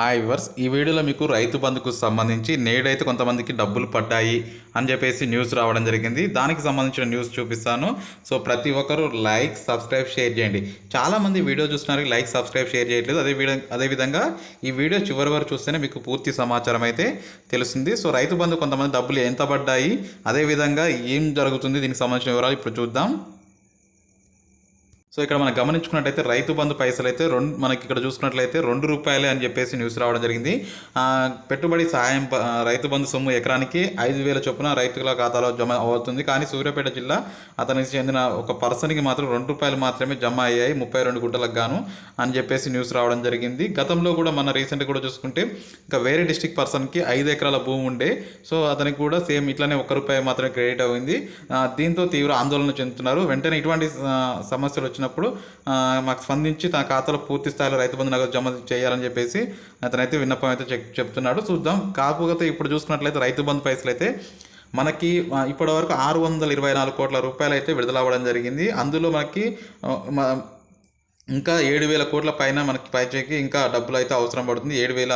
Hi verse ఈ వీడియోలో మీకు రైతు బంధుకు సంబంధించి నేడైతే కొంతమందికి డబ్బులు పడ్డాయి అని చెప్పేసి న్యూస్ రావడం జరిగింది. దానికి సంబంధించిన న్యూస్ చూపిస్తాను. సో ప్రతి ఒక్కరూ లైక్ సబ్స్క్రైబ్ షేర్ చేయండి. చాలామంది వీడియో చూస్తున్నారు లైక్ సబ్స్క్రైబ్ షేర్ చేయట్లేదు. అదే వీడియో అదేవిధంగా ఈ వీడియో చివరి వరకు చూస్తేనే మీకు పూర్తి సమాచారం అయితే తెలుస్తుంది. సో రైతు బంధు కొంతమంది డబ్బులు ఎంత పడ్డాయి? అదేవిధంగా ఏం జరుగుతుంది? దీనికి సంబంధించిన వివరాలు ఇప్పుడు చూద్దాం. సో ఇక్కడ మనం గమనించుకున్నట్టయితే రైతు బంధు పైసలు అయితే రెండు మనకి ఇక్కడ చూసుకున్నట్లయితే రెండు రూపాయలే అని చెప్పేసి న్యూస్ రావడం జరిగింది. పెట్టుబడి సాయం ప- రైతు బంధు సొమ్ము ఎకరానికి ఐదు వేల చొప్పున రైతుల ఖాతాలో జమ అవుతుంది. కానీ సూర్యాపేట జిల్లా అతనికి చెందిన ఒక పర్సన్కి మాత్రం రెండు రూపాయలు మాత్రమే జమ అయ్యాయి ముప్పై రెండు గుంటలకు గాను అని చెప్పేసి న్యూస్ రావడం జరిగింది. గతంలో కూడా మన రీసెంట్గా కూడా చూసుకుంటే ఇంకా వేరే డిస్టిక్ పర్సన్కి ఐదు ఎకరాల భూమి ఉండే. సో అతనికి కూడా సేమ్ ఇట్లానే ఒక్క రూపాయి మాత్రమే క్రెడిట్ అయింది. దీంతో తీవ్ర ఆందోళన చెందుతున్నారు. వెంటనే ఇటువంటి సమస్యలు వచ్చినప్పుడు మాకు స్పందించి తన ఖాతాలో పూర్తి స్థాయిలో రైతు బంధు నగదు జమ చేయాలని చెప్పేసి అతనైతే విన్నపం అయితే చెప్- చెప్తున్నాడు. చూద్దాం. కాకపోతే ఇప్పుడు చూసుకున్నట్లయితే రైతు బంధు పైసలు అయితే మనకి ఇప్పటి వరకు ఆరు వందల ఇరవై నాలుగు కోట్ల రూపాయలు అయితే విడుదల అవ్వడం జరిగింది. అందులో మనకి ఇంకా ఏడు వేల కోట్ల పైన మనకి పైచేకి ఇంకా డబ్బులు అయితే అవసరం పడుతుంది. ఏడు వేల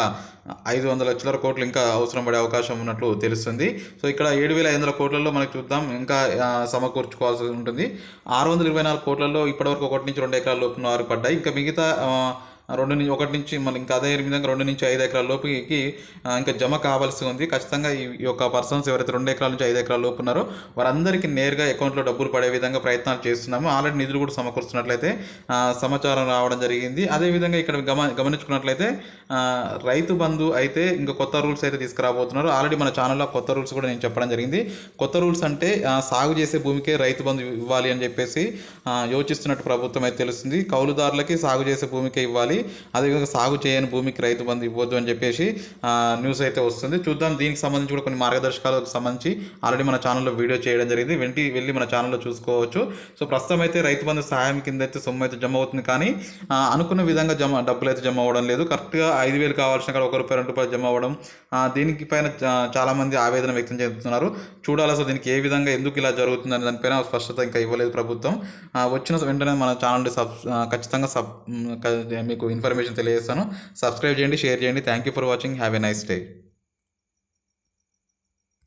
ఐదు వందల చిల్లర కోట్లు ఇంకా అవసరం పడే అవకాశం ఉన్నట్లు తెలుస్తుంది. సో ఇక్కడ ఏడు వేల ఐదు వందల కోట్లలో మనకి చూద్దాం. ఇంకా సమకూర్చుకోవాల్సి ఉంటుంది. ఆరు వందల ఇరవై నాలుగు కోట్లలో ఇప్పటివరకు ఒకటి నుంచి రెండు ఎకరాల లోపు వారు పడ్డాయి. ఇంకా మిగతా రెండు నుంచి ఒకటి నుంచి మన ఇంకా అదే విధంగా రెండు నుంచి ఐదు ఎకరాల లోపుకి ఇంకా జమ కావాల్సి ఉంది. ఖచ్చితంగా ఈ యొక్క పర్సన్స్ ఎవరైతే రెండు ఎకరాల నుంచి ఐదు ఎకరాల లోపు ఉన్నారో వారందరికీ నేరుగా అకౌంట్లో డబ్బులు పడే విధంగా ప్రయత్నాలు చేస్తున్నాము. ఆల్రెడీ నిధులు కూడా సమకూరుస్తున్నట్లయితే సమాచారం రావడం జరిగింది. అదేవిధంగా ఇక్కడ గమ గమనించుకున్నట్లయితే రైతు బంధు అయితే ఇంకా కొత్త రూల్స్ అయితే తీసుకురాబోతున్నారు. ఆల్రెడీ మన ఛానల్లో కొత్త రూల్స్ కూడా నేను చెప్పడం జరిగింది. కొత్త రూల్స్ అంటే సాగు చేసే భూమికే రైతు బంధు ఇవ్వాలి అని చెప్పేసి యోచిస్తున్నట్టు ప్రభుత్వం అయితే తెలుస్తుంది. కౌలుదారులకి సాగు చేసే భూమికే ఇవ్వాలి. అదేవిధంగా సాగు చేయని భూమికి రైతు బంధు ఇవ్వద్దు అని చెప్పేసి న్యూస్ అయితే వస్తుంది. చూద్దాం దీనికి సంబంధించి కూడా కొన్ని మార్గదర్శకాలకు సంబంధించి ఆల్రెడీ మన ఛానల్లో వీడియో చేయడం జరిగింది. వెంటి వెళ్ళి మన ఛానల్లో చూసుకోవచ్చు. సో ప్రస్తుతం అయితే రైతు బంధు సహాయం కింద అయితే సొమ్ము అయితే జమ అవుతుంది కానీ అనుకున్న విధంగా జమ డబ్బులు అయితే జమ అవ్వడం లేదు. కరెక్ట్గా ఐదు వేలు కావాల్సిన కాడ ఒక రూపాయి రెండు రూపాయలు జమ అవ్వడం దీనికి పైన చాలామంది చాలా మంది ఆవేదన వ్యక్తం చేస్తున్నారు. చూడాలి అసలు దీనికి ఏ విధంగా ఎందుకు ఇలా జరుగుతుంది అనే దానిపైన స్పష్టత ఇంకా ఇవ్వలేదు ప్రభుత్వం. వచ్చిన వెంటనే మన ఛానల్ సబ్ ఖచ్చితంగా సబ్ మీకు ఇన్ఫర్మేషన్ తెలియజేస్తాను. సబ్స్క్రైబ్ చేయండి షేర్ చేయండి. Thank you for watching have a nice day